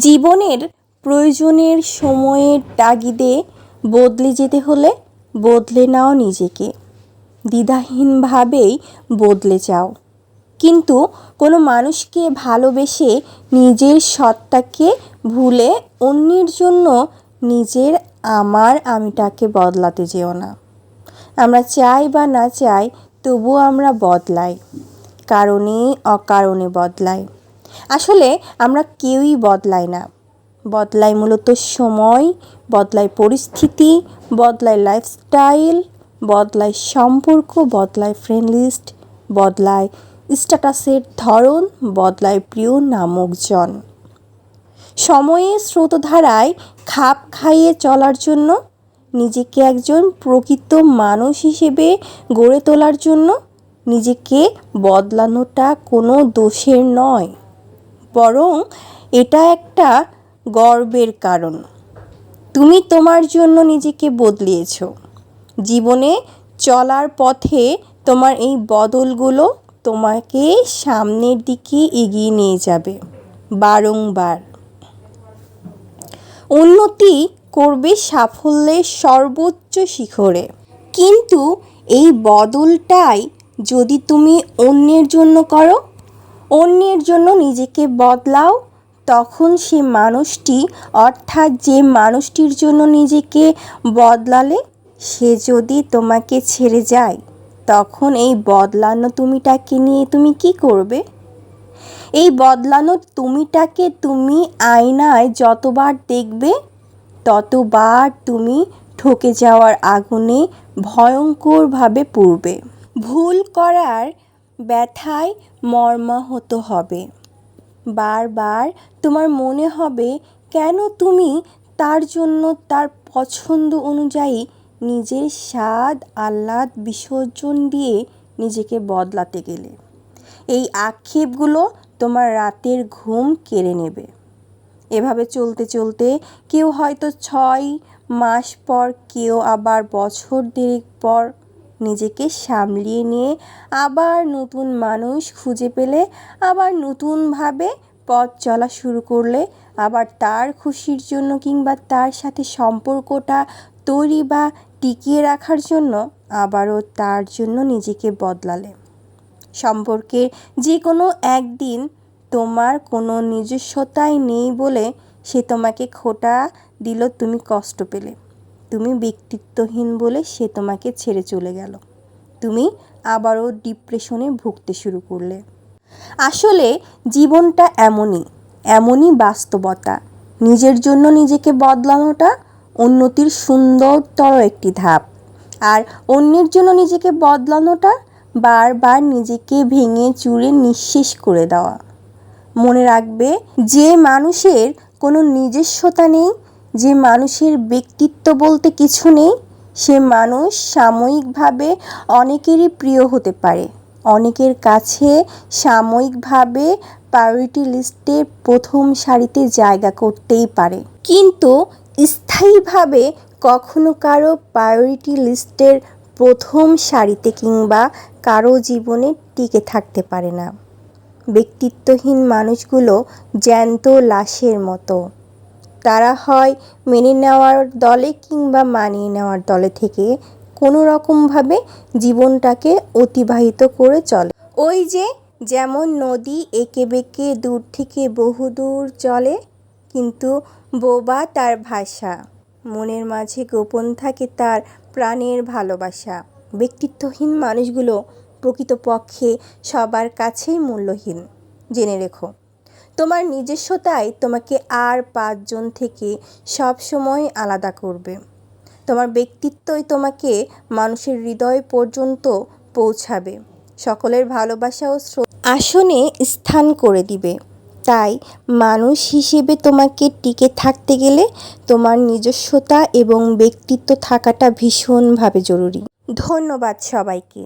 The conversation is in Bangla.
জীবনের প্রয়োজনের সময়ের তাগিদে বদলে যেতে হলে বদলে নাও নিজেকে। দ্বিধাহীনভাবেই বদলে যাও। কিন্তু কোনো মানুষকে ভালোবেসে নিজের সত্তাকে ভুলে অন্যের জন্য নিজের আমার আমিটাকে বদলাতে যেও না। আমরা চাই বা না চাই তবুও আমরা বদলাই। কারণে অকারণে বদলাই। আসলে আমরা কেউই বদলাই না। বদলায় মূলত সময় বদলায় পরিস্থিতি বদলায় লাইফস্টাইল বদলায় সম্পর্ক বদলায় ফ্রেন্ড লিস্ট বদলায় স্ট্যাটাসের ধরন বদলায় প্রিয় নামক জন। সময়ের স্রোতধারায় খাপ খাইয়ে চলার জন্য, নিজেকে একজন প্রকৃত মানুষ হিসেবে গড়ে তোলার জন্য, নিজেকে বদলানোটা কোনো দোষের নয়। বরং এটা একটা গর্বের কারণ। তুমি তোমার জন্য নিজেকে বদলিয়েছ। জীবনে চলার পথে তোমার এই বদলগুলো তোমাকে সামনের দিকে এগিয়ে নিয়ে যাবে, বারংবার। উন্নতি করবে সাফল্যের সর্বোচ্চ শিখরে। কিন্তু এই বদলটাই যদি তুমি অন্যের জন্য করো অন্যের জন্য নিজেকে বদলাও। তখন সে মানুষটি, অর্থাৎ যে মানুষটির জন্য নিজেকে বদলালে, সে যদি তোমাকে ছেড়ে যায়, তখন এই বদলানো তুমিটাকে নিয়ে তুমি কি করবে? এই বদলানো তুমিটাকে তুমি আয়নায় যতবার দেখবে, ততবার তুমি ঠকে যাওয়ার আগুনে ভয়ঙ্করভাবে পুড়বে। ভুল করার ব্যথায় মর্মাহত হবে। বারবার তোমার মনে হবে, কেন তুমি তার জন্য তার পছন্দ অনুযায়ী নিজের স্বাদ, আহ্লাদ, বিসর্জন দিয়ে নিজেকে বদলাতে গেলে? এই আক্ষেপগুলো তোমার রাতের ঘুম কেড়ে নেবে। এভাবে চলতে চলতে কেউ হয়তো ছয় মাস পর, কেউ আবার বছর দেড়েক পর নিজেকে সামলিয়ে নিয়ে আবার নতুন মানুষ খুঁজে পেলে, আবার নতুনভাবে পথ চলা শুরু করলে, আবার তার খুশির জন্য কিংবা তার সাথে সম্পর্কটা তৈরি বা টিকিয়ে রাখার জন্য আবারও তার জন্য নিজেকে বদলালে। সম্পর্কে যে কোনো একদিন তোমার কোনো নিজস্বতাই নেই বলে সে তোমাকে খোটা দিল, তুমি কষ্ট পেলে। তুমি ব্যক্তিত্বহীন বলে সে তোমাকে ছেড়ে চলে গেল। তুমি আবারও ডিপ্রেশনে ভুগতে শুরু করলে। আসলে জীবনটা এমনই এমনই বাস্তবতা। নিজের জন্য নিজেকে বদলানোটা উন্নতির সুন্দরতর একটি ধাপ। আর অন্যের জন্য নিজেকে বদলানোটা বারবার নিজেকে ভেঙে চুরে নিঃশেষ করে দেওয়া। মনে রাখবে যে মানুষের কোনো নিজস্বতা নেই যে মানুষের ব্যক্তিত্ব বলতে কিছু নেই, সে মানুষ সাময়িকভাবে অনেকেরই প্রিয় হতে পারে। অনেকের কাছে সাময়িকভাবে প্রায়োরিটি লিস্টের প্রথম সারিতে জায়গা করতেই পারে। কিন্তু স্থায়ীভাবে কখনো কারও প্রায়োরিটি লিস্টের প্রথম সারিতে কিংবা কারও জীবনে টিকে থাকতে পারে না। ব্যক্তিত্বহীন মানুষগুলো জ্যান্ত লাশের মতো। তারা হয় মেনে নেওয়ার দলে কিংবা মানিয়ে নেওয়ার দলে থেকে কোনো রকমভাবে জীবনটাকে অতিবাহিত করে চলে। ওই যে যেমন নদী এঁকে বেঁকে দূর থেকে বহুদূর চলে, কিন্তু বোবা তার ভাষা। মনের মাঝে গোপন থাকে তার প্রাণের ভালোবাসা। ব্যক্তিত্বহীন মানুষগুলো প্রকৃতপক্ষে সবার কাছেই মূল্যহীন। জেনে রেখো। তোমার নিজস্বতাই তোমাকে আর পাঁচজন থেকে সব সময় আলাদা করবে। তোমার ব্যক্তিত্বই তোমাকে মানুষের হৃদয় পর্যন্ত পৌঁছাবে। সকলের ভালোবাসা ও আসনে স্থান করে দিবে। তাই মানুষ হিসেবে তোমাকে টিকে থাকতে গেলে তোমার নিজস্বতা এবং ব্যক্তিত্ব থাকাটা ভীষণভাবে জরুরি। ধন্যবাদ সবাইকে।